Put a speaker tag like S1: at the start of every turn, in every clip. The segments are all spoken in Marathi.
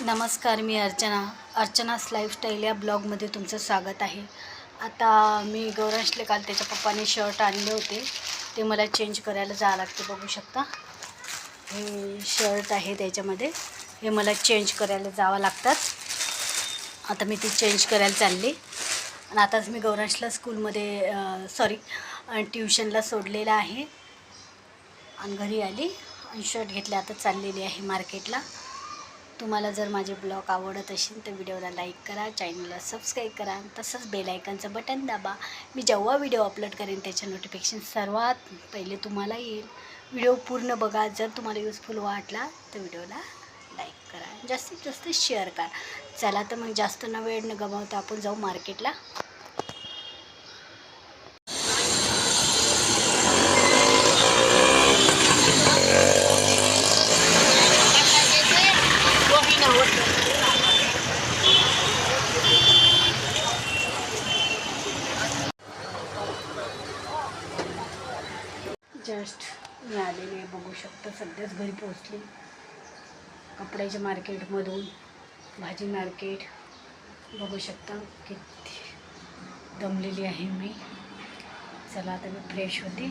S1: नमस्कार मी अर्चना. अर्चनास लाईफस्टाईल या ब्लॉगमध्ये तुमचं स्वागत आहे. आता मी गौरांशले काल त्याच्या पप्पाने शर्ट आणले होते. ते मला चेंज करायला जावं लागते बघू शकता. हे शर्ट आहे त्याच्यामध्ये. हे मला चेंज करायला जावं लागतात. आता मी ती चेंज करायला चालली. आणि आताच मी गौरांशला स्कूलमध्ये सॉरी ट्युशनला सोडलेलं आहे. आणि घरी आली आणि शर्ट घेतला. आता चाललेली आहे मार्केटला तुम्हाला जर माझे ब्लॉग आवडत असेल तर व्हिडिओला लाईक करा चॅनलला सबस्क्राईब करा तसंच बेलायकनचं बटन दाबा. मी जेव्हा व्हिडिओ अपलोड करेन त्याच्या नोटिफिकेशन सर्वात पहिले तुम्हाला येईल. व्हिडिओ पूर्ण बघा. जर तुम्हाला युजफुल वाटला तर व्हिडिओला लाईक करा. जास्तीत जास्त शेअर करा. चला तर मग जास्त न वेळ न गमावता आपण जाऊ मार्केटला जस्ट मी आलेली आहे बघू शकता. सध्याच घरी पोहोचली. कपड्याच्या मार्केटमधून भाजी मार्केट. बघू शकता किती दमलेली आहे मी. चला आता मी फ्रेश होते.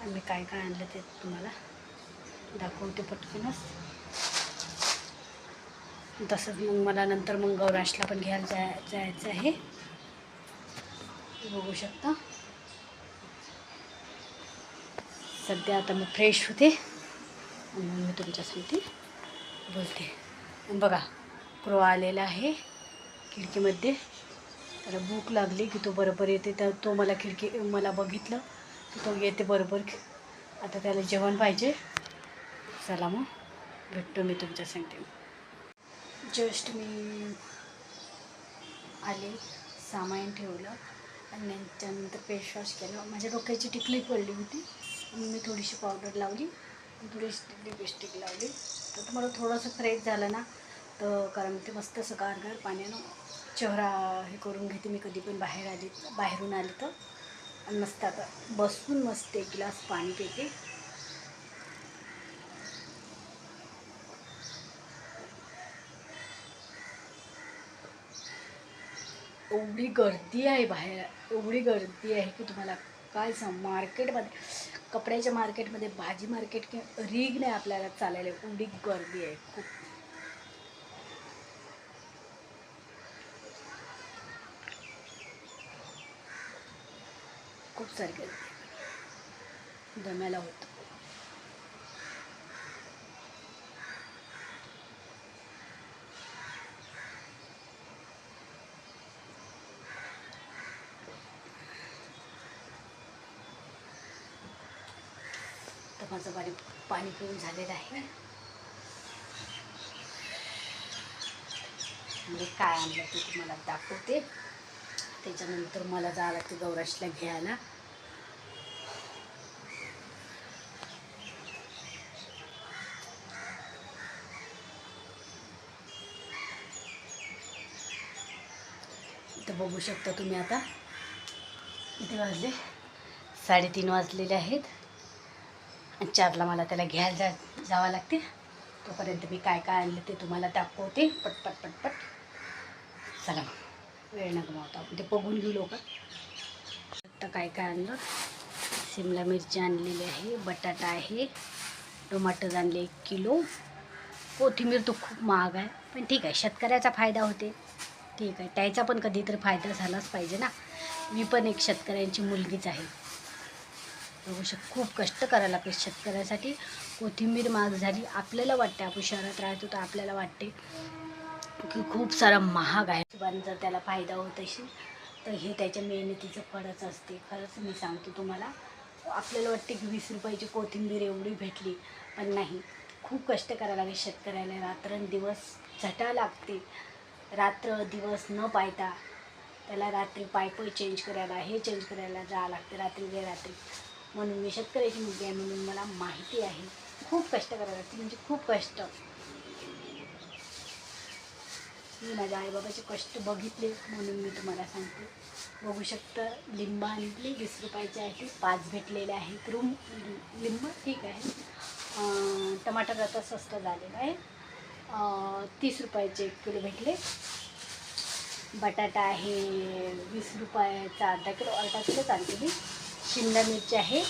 S1: आणि मी काय काय आणलं ते तुम्हाला दाखवते पटकनच. तसंच मग मला नंतर मग गौराशला पण घ्यायला जाय जायचं आहे. बघू शकता. सध्या आता मी फ्रेश होते. आणि मग मी तुमच्यासाठी बोलते. बघा क्रो आलेला आहे खिडकीमध्ये. त्याला भूक लागली की तो बरोबर येते. तर तो मला खिडकी मला बघितलं की तो येते बरोबर. आता त्याला जेवण पाहिजे. चला मग भेटतो मी तुमच्या सांगते. जस्ट मी आले सामान ठेवलं आणि त्यानंतर फेस वॉश केलं. माझ्या डोक्याची टिकली पडली होती. मी थोडीशी पावडर लावली. थोडीशी लिपस्टिक लावली. तर तुम्हाला थोडंसं फ्रेश झालं ना तर कारण ते मस्त असं गारगार पाण्यानं चेहरा हे करून घेते मी कधी पण बाहेर आली बाहेरून आले तर. आणि मस्त आता बसून मस्त एक ग्लास पाणी पिते. एवढी गर्दी आहे बाहेर एवढी गर्दी आहे की तुम्हाला काय सांग मार्केटमध्ये कपड्याच्या मार्केटमध्ये भाजी मार्केट कि रीग नाही आपल्याला चालायला. एवढी गर्दी आहे. खूप. खूप सारी गर्दी. दम्याला होतं. माझं बारीक पाणी पिऊन झालेलं आहे. म्हणजे काय आणलं ते तुम्हाला दाखवते. त्याच्यानंतर मला जावं लागते गौराशला घ्यायला. इथं बघू शकता तुम्ही आता. किती वाजले? साडेतीन वाजलेले आहेत. आणि चारला मला त्याला घ्यायला जा जावं लागते. तोपर्यंत मी काय काय आणलं ते तुम्हाला दाखवते. पटपट पटपट. चला मग. वेळ न गमावता आपण ते बघून घेऊ लोक आता काय काय आणलं? शिमला मिरची आणलेली आहे बटाटा आहे टोमॅटो आणले एक किलो. कोथिंबीर तो खूप महाग आहे. पण ठीक आहे शेतकऱ्याचा फायदा होते. ठीक आहे त्याचा पण कधीतरी फायदा झालाच पाहिजे ना. मी पण एक शेतकऱ्यांची मुलगीच आहे. बघू शक खूप कष्ट करायला लागते शेतकऱ्यासाठी. कोथिंबीर महाग झाली आपल्याला वाटते आपण शहरात राहतो तर आपल्याला वाटते की खूप सारा महाग आहे. पण जर त्याला फायदा होत असेल तर हे त्याच्या मेहनतीचं फळच असते. खरंच मी सांगतो तुम्हाला. आपल्याला वाटते की वीस रुपयाची कोथिंबीर एवढी भेटली पण नाही. खूप कष्ट करायला लागेल शेतकऱ्याला. रात्रंदिवस झटा लागते. रात्र दिवस न पायता त्याला रात्री पाईप चेंज करायला हे चेंज करायला जावं लागते. रात्री वे रात्री म्हणून मी शेतकऱ्याची मुलगी आहे म्हणून मला माहिती आहे. खूप कष्ट करायला लागते म्हणजे खूप कष्ट. मी माझ्या आईबाबाचे कष्ट बघितले म्हणून मी तुम्हाला सांगते. बघू शकता लिंब आणली वीस रुपयाचे आहे पाच भेटलेले आहेत. रूम लिंब ठीक आहे. टमाटर आता स्वस्त झालेलं आहे. तीस रुपयाचे एक किलो भेटले. बटाटा आहे वीस रुपयाचा अर्धा किलो अर्धा किलो चालते मी. शिमला मिरची आहे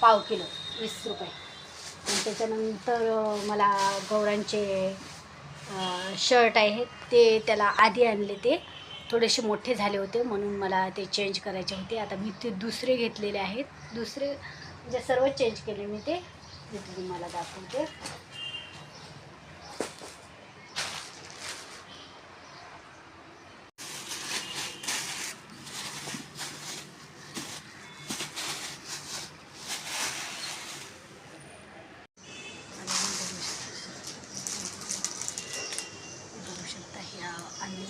S1: पाव किलो वीस रुपये. आणि त्याच्यानंतर मला गौरांचे शर्ट आहे ते त्याला आधी आणले ते. थोडेसे मोठे झाले होते म्हणून मला ते चेंज करायचे होते. आता मी ते दुसरे घेतलेले आहेत. दुसरे म्हणजे सर्व चेंज केले मी ते. मी तुम्हाला दाखवते आणि हे बघू शकता- बघू शकता ह्या आणि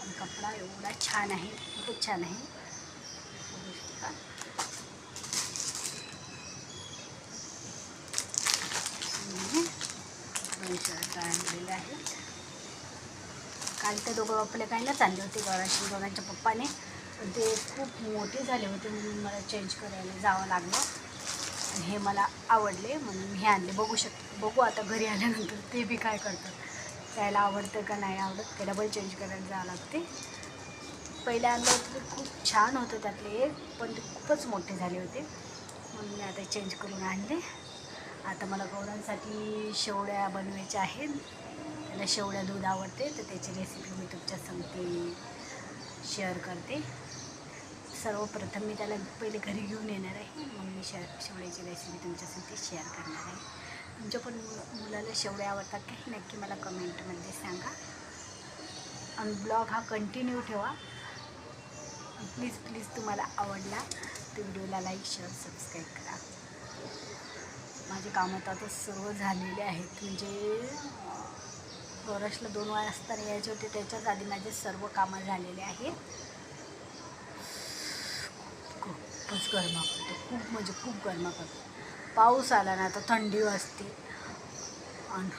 S1: आणि कपडा एवढा छान आहे. खूप छान आहे. बघू आणलेले काल ते दोघं आपले काही आणले होते गौराशी दोघांच्या पप्पाने. पण ते खूप मोठे झाले होते म्हणून मला चेंज करायला जावं लागलं. आणि हे मला आवडले म्हणून मी हे आणले. बघू शकतो बघू आता घरी आल्यानंतर ते बी काय करतात. त्याला आवडतं का नाही आवडत ते डबल चेंज करायला जावं लागते. पहिले आणलं होतं ते खूप छान होतं त्यातले एक पण ते खूपच मोठे झाले होते. म्हणून मी आता चेंज करून आणले. आता मला गौरांसाठी शेवड्या बनवायच्या आहेत. त्याला शेवड्या दूध आवडते तर त्याची रेसिपी मी तुमच्या सांगते शेअर करते. सर्वप्रथम मी त्याला पहिले घरी घेऊन येणार आहे. मग मी शे शेवड्याची रेसिपी तुमच्यासाठी शेअर करणार आहे. तुमच्या पण मु मुलाला शेवड्या आवडतात काही नक्की मला कमेंटमध्ये सांगा. आणि ब्लॉग हा कंटिन्यू ठेवा. प्लीज प्लीज तुम्हाला आवडला तर व्हिडिओला लाईक शेअर सबस्क्राईब करा. माझे कामं तर आता सर्व झालेले आहेत. म्हणजे फॉरेस्टला दोन वाजता यायचे होते त्याच्याच आधी माझे सर्व कामं झालेले आहेत. खूपच गरमा करतो खूप म्हणजे खूप गरमा करतो पाऊस आला ना तर थंडी वाजते. आणि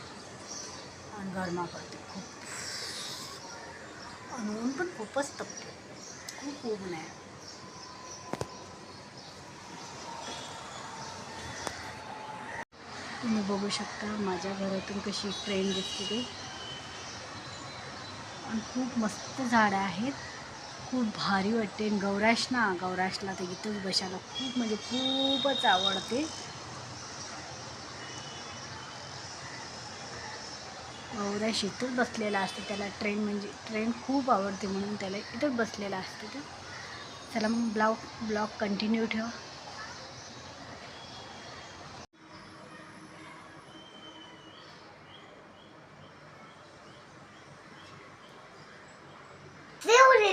S1: आणि गरमा करते खूप. आणि ऊन पण खूपच तपते. खूप ऊन आहे तुम्ही बघू शकता माझ्या घरातून कशी ट्रेन दिसते ते आणि खूप मस्त झाडं आहेत खूप भारी वाटते गौराश ना गौराशला तर इथंच बसायला खूप म्हणजे खूपच आवडते गौराश इथंच बसलेला असते. त्याला ट्रेन म्हणजे ट्रेन खूप आवडते म्हणून त्याला इथंच बसलेला असते ते. चला मग ब्लॉग ब्लॉग कंटिन्यू ठेवा.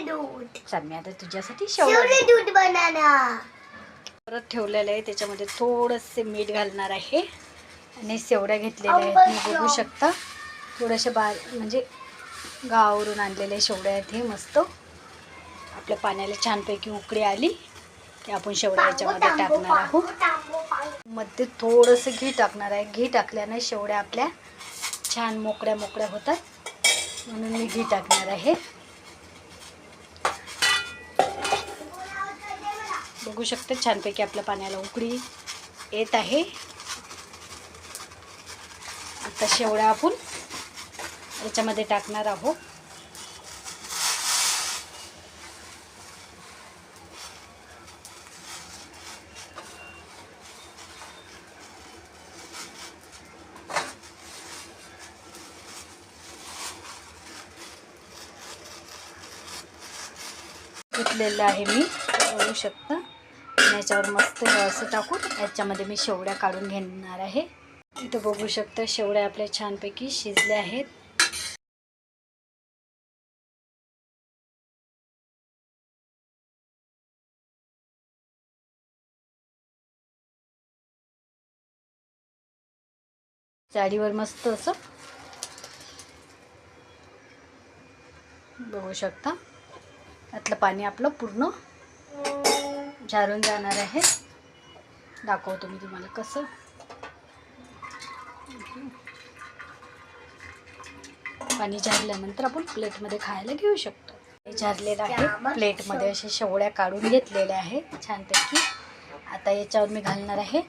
S2: दूध.
S1: मी आता तुझ्यासाठी
S2: दूध बनाना.
S1: परत ठेवलेलं आहे त्याच्यामध्ये थोडंसे मीठ घालणार आहे. आणि शेवड्या घेतलेल्या आहेत. मी बघू शकता. थोडेसे बार म्हणजे गावावरून आणलेले शेवड्या आहेत हे मस्त. आपल्या पाण्याला छानपैकी उकळी आली की आपण शेवड्या याच्यामध्ये टाकणार आहोत. मध्ये थोडंसं घी टाकणार आहे. घी टाकल्याने शेवड्या आपल्या छान मोकळ्या मोकळ्या होतात. म्हणून मी घी टाकणार आहे. बघू शकते छानपैकी आपल्या पाण्याला उकळी येत आहे. आता शेवड्या आपण याच्यामध्ये टाकणार आहोत. घेतलेलं आहे मी बघू शकता. याच्यावर मस्त असं टाकून याच्यामध्ये मी शेवड्या काढून घेणार आहे. इथं बघू शकता शेवड्या आपल्या छानपैकी शिजल्या आहेत. जाडीवर मस्त असं. बघू शकता. त्यातलं पाणी आपलं पूर्ण झारून जाणार आहे. दाखवतो मी तुम्हाला कसं. पाणी झारल्यानंतर आपण प्लेटमध्ये खायला घेऊ शकतो. हे झारलेलं आहे. प्लेटमध्ये असे शेवड्या काढून घेतलेल्या आहेत. छानपैकी. आता याच्यावर मी घालणार आहे.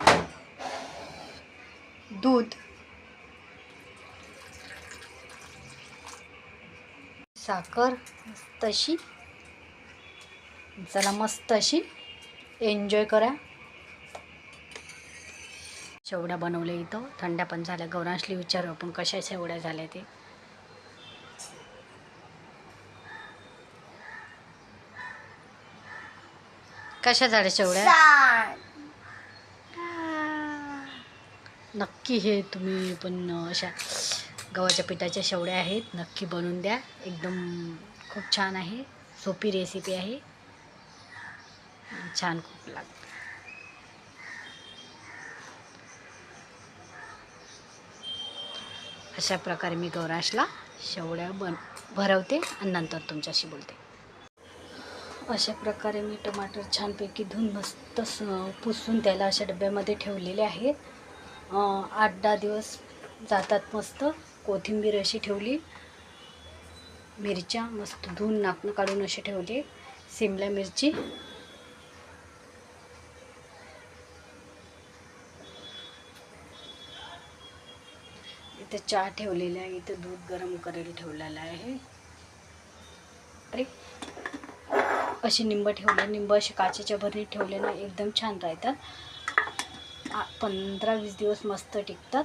S1: दूध. साखर मस्त अशी. चला मस्त अशी. एन्जॉय करा. शेवड्या बनवल्या इथं. थंड्या पण झाल्या. गौरांशली विचारू आपण कशा शेवड्या झाल्या ते. कशा झाल्या शेवड्या. नक्की हे तुम्ही पण अशा गव्हाच्या पिठाच्या शेवड्या आहेत. नक्की बनवून द्या. एकदम खूप छान आहे. सोपी रेसिपी आहे. छान खूप लागते. अशा प्रकारे मी गौराशला शेवड्या बन भरवते आणि नंतर तुमच्याशी बोलते. अशा प्रकारे मी टमाटर छानपैकी धुवून मस्त स- पुसून त्याला अशा डब्यामध्ये ठेवलेले आहेत. आठ दहा दिवस जातात मस्त. कोथिंबीर अशी ठेवली. मिरच्या मस्त धुवून नाकणं काढून अशी ठेवली. सिमला मिरची. इथं चहा ठेवलेला आहे. इथं दूध गरम करायला ठेवलेलं आहे. अरे अशी निंब ठेवले. निंब अशी काचेच्या भरणीत ठेवले ना एकदम छान राहतात. पंधरा वीस दिवस मस्त टिकतात.